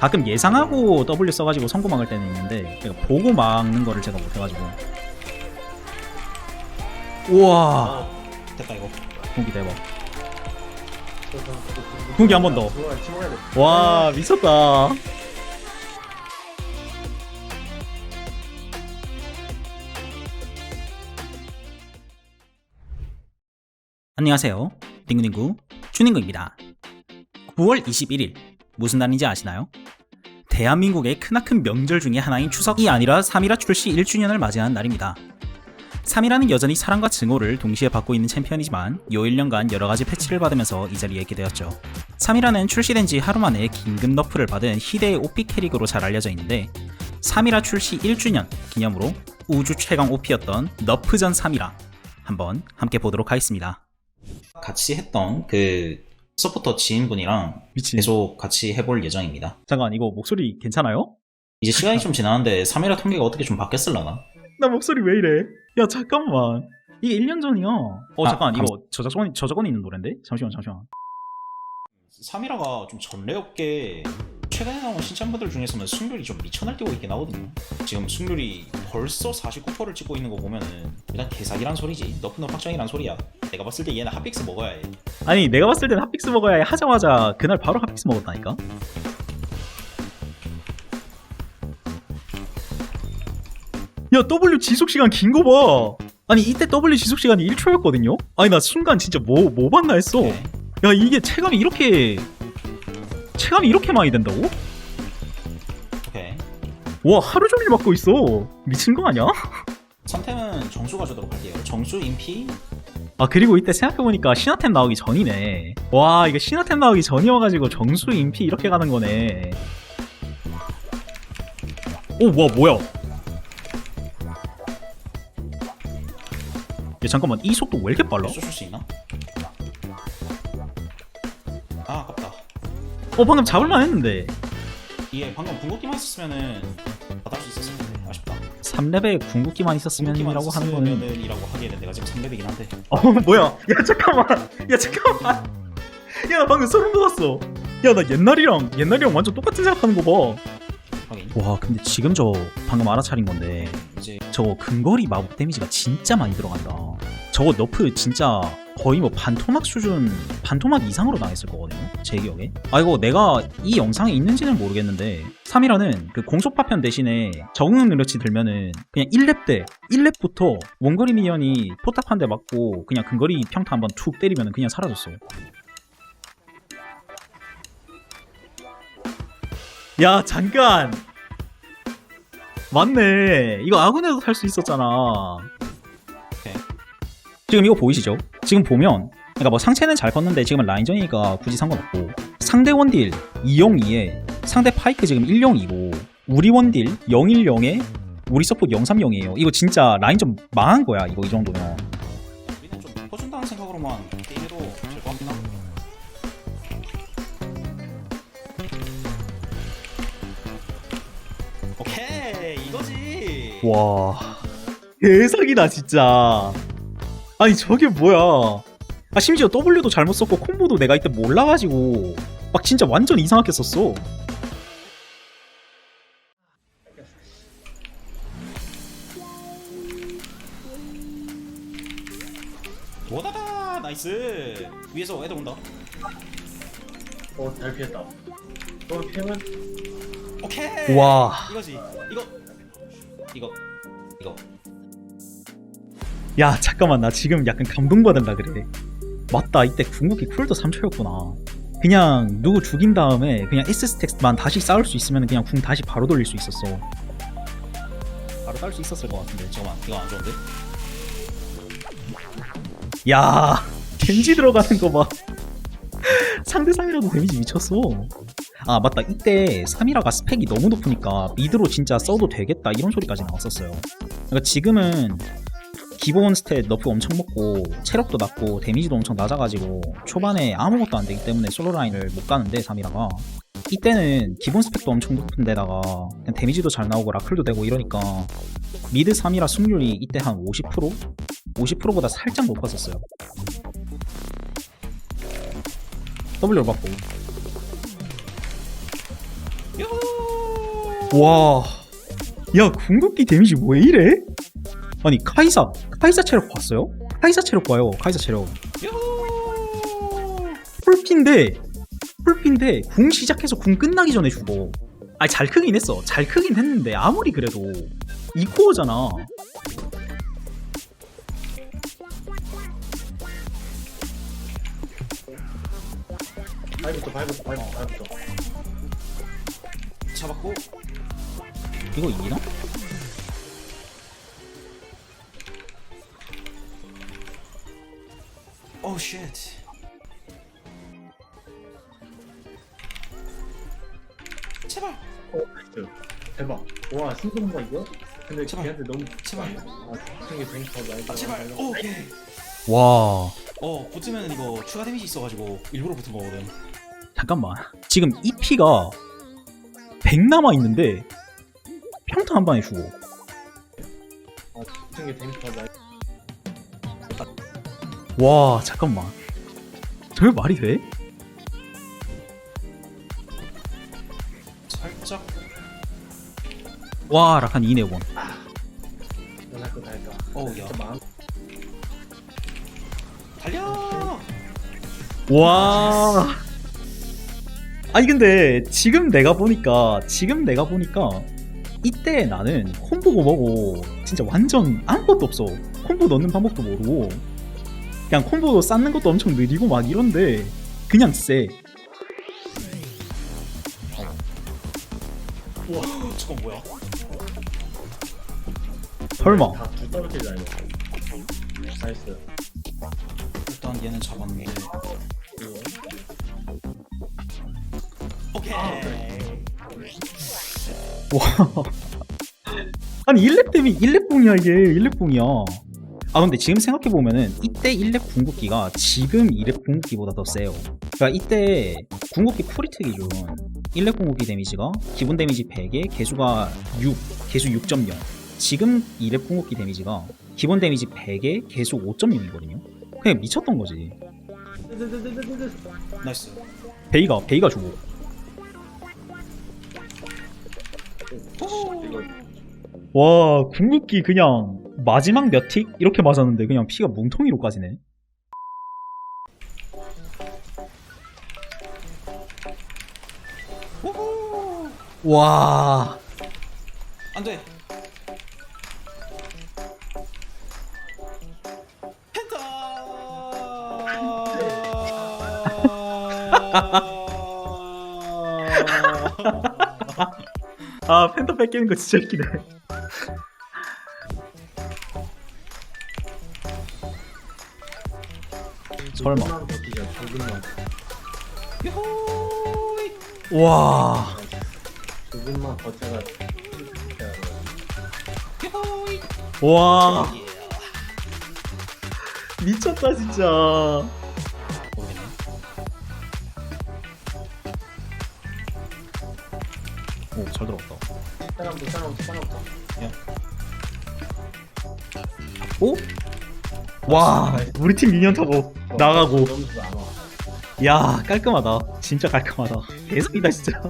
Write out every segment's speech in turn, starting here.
가끔 예상하고 W 써가지고 성공 막을 때는 있는데 제가 보고 막는 거를 제가 못해가지고. 우와. 어, 됐다 이거. 공기 대박. 저, 공기 한 번 더. 와 미쳤다. 안녕하세요. 딩구딩구 쭈닝구입니다. 9월 21일 무슨 날인지 아시나요? 대한민국의 크나큰 명절 중에 하나인 추석이 아니라 3일화 출시 1주년을 맞이한 날입니다 3일화는 여전히 사랑과 증오를 동시에 받고 있는 챔피언이지만 요 1년간 여러가지 패치를 받으면서 이 자리에 있게 되었죠 3일화는 출시된 지 하루 만에 긴급 너프를 받은 희대의 OP 캐릭으로 잘 알려져 있는데 3일화 출시 1주년 기념으로 우주 최강 OP였던 너프전 3일화 한번 함께 보도록 하겠습니다. 같이 했던 그 서포터 지인분이랑 미친. 계속 같이 해볼 예정입니다. 잠깐 이거 목소리 괜찮아요? 이제 시간이 좀 지났는데 3일화 통계가 어떻게 좀 바뀌었을라나? 나 목소리 왜 이래? 야 잠깐만. 이게 1년 전이야. 어 아, 잠깐 감- 이거 저작권 저작권 있는 노래인데? 잠시만 잠시만. 3일화가 좀 전례 없게 최근에 나온 신참분들 중에서는 승률이 좀 미쳐 날 뛰고 있긴 하거든요. 지금 승률이 벌써 49%를 찍고 있는 거 보면은 일단 개사기란 소리지. 너프너 확정이란 소리야. 내가 봤을 때 얘는 핫픽스 먹어야 해. 아니 내가 봤을 땐 핫픽스 먹어야 해 하자마자 그날 바로 핫픽스 먹었다니까. 야 W 지속 시간 긴 거 봐. 아니 이때 W 지속 시간이 1초였거든요. 아니 나 순간 진짜 뭐 뭐 봤나 했어. 오케이. 야 이게 체감이 이렇게 체감이 이렇게 많이 된다고? 오케이. 와 하루 종일 맞고 있어 미친 거 아니야? 선템은 정수 가져도록 할게요. 정수, 인피, 아 그리고 이때 생각해보니까 신화템 나오기 전이네 와 이거 신화템 나오기 전이어가지고 정수 인피 이렇게 가는 거네 오와 뭐야 야 잠깐만 이 속도 왜 이렇게 빨라? 쏘실 수 있나? 어 방금 잡을만 했는데. 이게 방금 궁극기만 있었으면은 받을 수 있었을 텐데. 아쉽다. 3렙에 궁극기만 있었으면 궁극기만 이라고 하는 거는. 있었으면은 이라고 하기에는 내가 지금 3렙이긴 한데. 어 뭐야? 야 잠깐만. 야 잠깐만. 야 나 방금 소름 돋았어. 야 나 옛날이랑 옛날이랑 완전 똑같은 생각하는 거봐. 하긴 와 근데 지금 저 방금 알아차린 건데 이제 저거 근거리 마법 데미지가 진짜 많이 들어간다. 저거 너프 진짜 거의 뭐 반토막 수준 반토막 이상으로 나왔을 거거든요 제 기억에. 아 이거 내가 이 영상에 있는지는 모르겠는데 3이라는 그 공속파편 대신에 적응 능력치 들면은 그냥 1렙 때 1렙부터 원거리 미니언이 포탑 한 대 맞고 그냥 근거리 평타 한번 툭 때리면은 그냥 사라졌어 야 잠깐! 맞네. 이거 아군에도 살수 있었잖아. 지금 이거 보이시죠? 지금 보면 그러니까 뭐 상체는 잘 컸는데 지금은 라인전이니까 굳이 상관없고 상대 원딜 202에 상대 파이크 지금 102고 우리 원딜 010에 우리 서폿 030이에요 이거 진짜 라인전 망한 거야 이거 이 정도면 우리는 좀 바꿔준다는 생각으로만 게임해도 같긴 하고. 오케이 이거지. 와 대박이다 진짜 아니 저게 뭐야 아 심지어 W도 잘못 썼고 콤보도 내가 이때 몰라가지고 막 진짜 완전 이상하게 썼어 뭐다다 나이스. 위에서 애들 온다. 어, 잘 피했다. 어, 피하면 오케이. 와. 이거지. 이거 이거 이거. 야 잠깐만 나 지금 약간 감동받을라 그래. 맞다 이때 궁극기 쿨도 3초였구나. 그냥 누구 죽인 다음에 그냥 S스택만 다시 쌓을 수 있으면 그냥 궁 다시 바로 돌릴 수 있었어. 바로 딸 수 있었을 것 같은데. 잠깐만 이거 안 좋은데? 야 겐지 들어가는 거봐. 상대 상이라도 데미지 미쳤어. 아 맞다. 이때 3이라가 스펙이 너무 높으니까 미드로 진짜 써도 되겠다 이런 소리까지 나왔었어요. 그러니까 지금은 기본 스탯 너프 엄청 먹고 체력도 낮고 데미지도 엄청 낮아가지고 초반에 아무것도 안 되기 때문에 솔로 라인을 못 가는데 3이라가 이때는 기본 스펙도 엄청 높은 데다가 그냥 데미지도 잘 나오고 라클도 되고 이러니까 미드 3이라 승률이 이때 한 50%? 50%보다 살짝 높았었어요 W를 받고 와. 야, 궁극기 데미지 왜 이래? 아니, 카이사. 카이사 체력 봤어요? 카이사 체력 봐요. 카이사 체력. 풀핀데 풀핀데 궁 시작해서 궁 끝나기 전에 죽어. 아니 잘 크긴 했어. 잘 크긴 했는데 아무리 그래도 이 코어잖아. 발부터 발부터 발부터 발부터 잡았고 이거 이기나? 오 쉣. 제발 어 나이스 대박 와 신선한 거 이거? 근데 제발. 걔한테 너무 제발. 아 생게 뱅커 나이스 아 제발 오케이 와 어 붙으면 이거 추가 데미지 있어가지고 일부러 붙은 거거든 잠깐만. 지금 이 피가 100 남아 있는데 평타 한 방에 죽어. 아 생게 뱅커 나이스 와 잠깐만. 저게 말이 돼? 살짝 와 라칸 2네 5번. 연할 거다 했다 어우, 야. 진짜 달려 와. 아니 근데 지금 내가 보니까 지금 내가 보니까 이때 나는 콤보고 뭐고 진짜 완전 아무것도 없어. 콤보 넣는 방법도 모르고 그냥 콤보 쌓는 것도 엄청 느리고 막 이런데 그냥 쎄. 우와 저건 뭐야 설마. 다두 떨어지자 이거 나이스 일단 얘는 이거 오케이 와. 아니 1렙 데미 1렙 봉이야 이게 1렙 봉이야. 아 근데 지금 생각해 보면은 이때 1렙 궁극기가 지금 2렙 궁극기보다 더 세요. 그러니까 이때 궁극기 프리트 기준 1렙 궁극기 데미지가 기본 데미지 100에 개수가 6, 개수 6.0. 지금 2렙 궁극기 데미지가 기본 데미지 100에 개수 5.0이거든요. 그냥 미쳤던 거지. 나이스 베이가 베이가 주고. 와 궁극기 그냥 마지막 몇 틱? 이렇게 맞았는데 그냥 피가 뭉텅이로 까지네. 우후! 와. 안돼. 아 펜타 뺏기는 거 진짜 웃기네 설마. 조금만 버티자 조금만 유호이 와. 조금만 버텨가 유호이 와. 예. 미쳤다 진짜. 모르겠네 오 잘 들어갔다. 사람부터 사람부터 사람부터 오? 와 우리 팀 미니언 타고 나가고. 너무 안 와. 야 깔끔하다. 진짜 깔끔하다. 개성이다 진짜.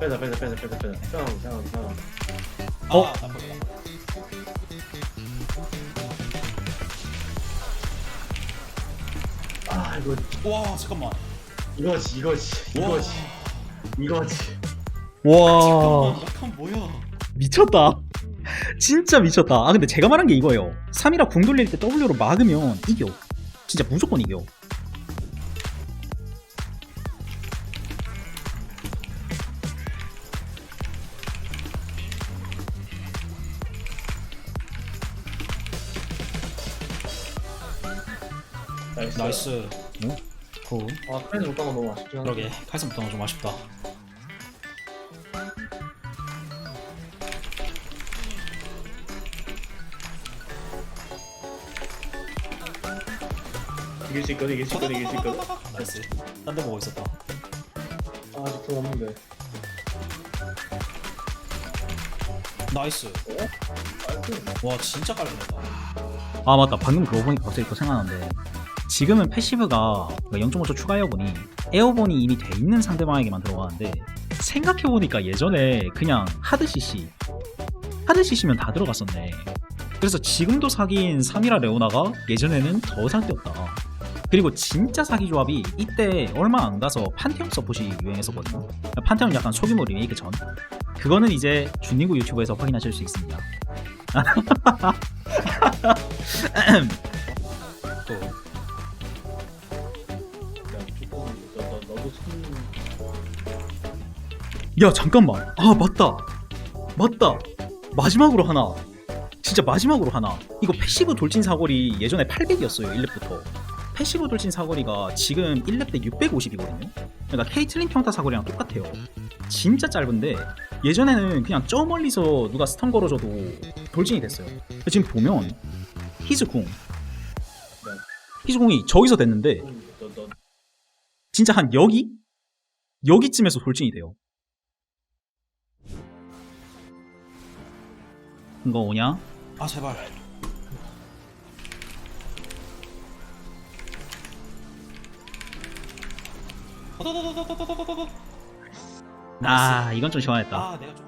빼자 빼자 빼자 빼자 빼자. 사람 사람 어? 아, 아 이거 와 잠깐만. 이거지 이거지 와. 이거지 이거지. 와. 잠깐만. 뭐야. 미쳤다. 진짜 미쳤다. 아 근데 제가 말한 게 이거예요. 3이라 궁 돌릴 때 W로 막으면 이겨. 진짜 무조건 이겨. 나이스 나이스 굿아 카이드 못 가면 너무 아쉽긴 한데 그러게 칼슨 부터는 좀 아쉽다 이길 수 있거든 이길 수 있거든 이길 수 있거든 나이스. 딴데 보고 있었다. 아 아직 돈 없는데. 나이스. 와 진짜 깔끔했다. 아 맞다. 방금 그거 보니까 갑자기 또 생각나는데. 지금은 패시브가 0.5초 추가 에어본이 에어본이 이미 돼 있는 상대방에게만 들어가는데 생각해보니까 예전에 그냥 하드 CC 하드 CC면 다 들어갔었네. 그래서 지금도 사기인 3이라 레오나가 예전에는 더 사기였다 그리고 진짜 사기 조합이 이때 얼마 안 가서 판테온 서폿이 유행했었거든요. 판테온 약간 소규모 리메이크 전. 그거는 이제 준니구 유튜브에서 확인하실 수 있습니다. 또. 야 조금 너, 너, 너도 손야 잠깐만. 아 맞다. 맞다. 마지막으로 하나. 진짜 마지막으로 하나. 이거 패시브 돌진 사거리 예전에 800이었어요 1렙부터 패시브 돌진 사거리가 지금 1렙 때 650이거든요 그러니까 케이틀린 평타 사거리랑 똑같아요 진짜 짧은데 예전에는 그냥 저 멀리서 누가 스턴 걸어줘도 돌진이 됐어요 지금 보면 히즈궁 히즈궁이 저기서 됐는데 진짜 한 여기? 여기쯤에서 돌진이 돼요. 이거 오냐? 아 제발 아 이건 좀 시원했다. 아 내가 좀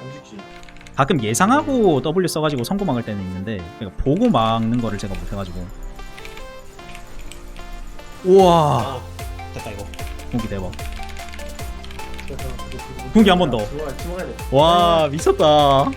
공식지 가끔 예상하고 W 써가지고 성공 막을 때는 있는데 그러니까 보고 막는 거를 제가 못해가지고 우와 됐다 이거 공기 대박. 공기 한 번 더. 들어와 들어가야 돼 와 미쳤다.